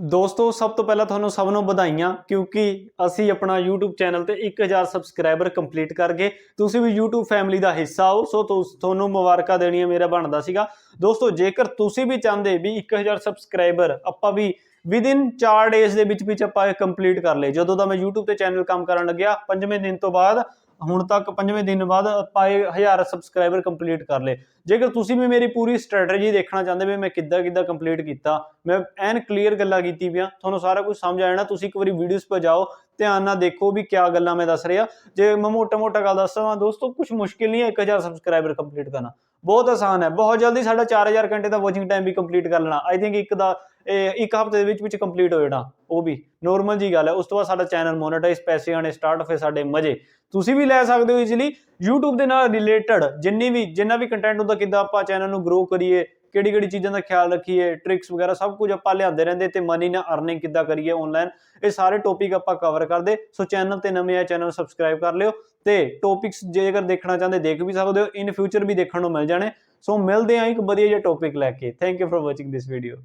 ਦੋਸਤੋ, ਸਭ ਤੋਂ ਪਹਿਲਾਂ ਤੁਹਾਨੂੰ ਸਭ ਨੂੰ ਵਧਾਈਆਂ, ਕਿਉਂਕਿ ਅਸੀਂ ਆਪਣਾ YouTube ਚੈਨਲ ਤੇ 1000 ਸਬਸਕ੍ਰਾਈਬਰ ਕੰਪਲੀਟ ਕਰ ਗਏ। ਤੁਸੀਂ ਵੀ YouTube ਫੈਮਿਲੀ ਦਾ ਹਿੱਸਾ ਹੋ, ਸੋ ਤੁਹਾਨੂੰ ਮੁਬਾਰਕਾਂ ਦੇਣੀਆਂ ਮੇਰਾ ਬਣਦਾ ਸੀਗਾ। ਦੋਸਤੋ, ਜੇਕਰ ਤੁਸੀਂ ਵੀ ਚਾਹੁੰਦੇ ਵੀ 1000 ਸਬਸਕ੍ਰਾਈਬਰ ਆਪਾਂ ਵੀ ਵਿਦਿਨ 4 ਡੇਜ਼ ਦੇ ਵਿੱਚ ਵਿੱਚ ਆਪਾਂ ਇਹ ਕੰਪਲੀਟ ਕਰ ਲਏ, ਜਦੋਂ ਦਾ ਮੈਂ YouTube ਤੇ ਚੈਨਲ ਕੰਮ ਕਰਨ ਲੱਗਿਆ, ਪੰਜਵੇਂ ਦਿਨ ਤੋਂ ਬਾਅਦ ਹੁਣ ਤੱਕ ਪੰਜਵੇਂ ਦਿਨ ਬਾਅਦ ਆਪਾਂ ਇਹ 1000 ਸਬਸਕ੍ਰਾਈਬਰ ਕੰਪਲੀਟ ਕਰ ਲਏ। ਜੇਕਰ ਤੁਸੀਂ ਵੀ ਮੇਰੀ ਪੂਰੀ ਸਟ੍ਰੈਟਜੀ ਦੇਖਣਾ ਚਾਹੁੰਦੇ ਵੀ ਮੈਂ ਕਿੱਦਾਂ ਕਿੱਦਾਂ ਕੰਪਲੀਟ ਕੀਤਾ, ਮੈਂ ਐਨ ਕਲੀਅਰ ਗੱਲਾਂ ਕੀਤੀ ਪਿਆ ਤੁਹਾਨੂੰ ਸਾਰਾ ਕੁਝ ਸਮਝ ਆ ਜਾਣਾ, ਤੁਸੀਂ ਇੱਕ ਵਾਰੀ ਵੀਡੀਓਜ਼ 'ਤੇ ਜਾਓ, ਧਿਆਨ ਨਾਲ ਦੇਖੋ ਵੀ ਕਿਆ ਗੱਲਾਂ ਮੈਂ ਦੱਸ ਰਿਹਾ। ਜੇ ਮੈਂ ਮੋਟਾ ਮੋਟਾ ਗੱਲ ਦੱਸਾਂ ਦੋਸਤੋ ਕੁਝ ਮੁਸ਼ਕਿਲ ਨਹੀਂ ਹੈ 1000 ਸਬਸਕ੍ਰਾਈਬਰ ਕੰਪਲੀਟ ਕਰਨਾ। ਬਹੁਤ ਆਸਾਨ ਹੈ, ਬਹੁਤ ਜਲਦੀ ਸਾਡਾ 4000 ਘੰਟੇ ਦਾ ਵਾਚਿੰਗ ਟਾਈਮ ਵੀ ਕੰਪਲੀਟ ਕਰ ਲੈਣਾ। ਆਈ ਥਿੰਕ ਇੱਕ ਦਾ ਇੱਕ ਹਫ਼ਤੇ ਦੇ ਵਿੱਚ ਵਿੱਚ ਕੰਪਲੀਟ ਹੋ ਜਾਣਾ, ਉਹ ਵੀ। ਨੋਰਮਲ ਜੀ ਗੱਲ ਹੈ। ਉਸ ਤੋਂ ਬਾਅਦ ਸਾਡਾ ਚੈਨਲ ਮੋਨੇਟਾਈਜ਼ ਪੈਸੇ ਆਣੇ ਸਟਾਰਟ ਫਿਰ ਸਾਡੇ ਮਜ਼ੇ। ਤੁਸੀਂ ਵੀ ਲੈ ਸਕਦੇ ਹੋ ਈਜ਼ੀਲੀ YouTube ਦੇ ਨਾਲ ਰਿਲੇਟਡ ਜਿੰਨੀ ਵੀ, ਜਿੰਨਾ ਵੀ ਕੰਟੈਂਟ ਹੁੰਦਾ, ਕਿੱਦਾਂ ਆਪਾਂ ਚੈਨਲ ਨੂੰ ਗਰੋ ਕਰੀਏ ਕਿਹੜੀ ਕਿਹੜੀ ਚੀਜ਼ਾਂ ਦਾ ਖਿਆਲ ਰੱਖੀਏ ਟ੍ਰਿਕਸ ਵਗੈਰਾ ਸਭ ਕੁਝ ਆਪਾਂ ਲਿਆਉਂਦੇ ਰਹਿੰਦੇ, ਤੇ ਮਨੀ ਨਾਲ ਅਰਨਿੰਗ ਕਿੱਦਾਂ ਕਰੀਏ ਆਨਲਾਈਨ ਇਹ ਸਾਰੇ ਟੌਪਿਕ ਆਪਾਂ ਕਵਰ ਕਰਦੇ। ਸੋ ਚੈਨਲ ਤੇ ਨਵੇਂ ਆ ਚੈਨਲ ਸਬਸਕ੍ਰਾਈਬ ਕਰ ਲਿਓ। ਤੇ ਟੌਪਿਕਸ ਜੇਕਰ ਦੇਖਣਾ ਚਾਹੁੰਦੇ, ਦੇਖ ਵੀ ਸਕਦੇ ਹੋ। ਇਨ ਫਿਊਚਰ ਵੀ ਦੇਖਣ ਨੂੰ ਮਿਲ ਜਾਣੇ। ਸੋ ਮਿਲਦੇ ਆ ਇੱਕ ਵਧੀਆ ਜਿਹਾ ਟੌਪਿਕ ਲੈ ਕੇ। Thank you for watching this video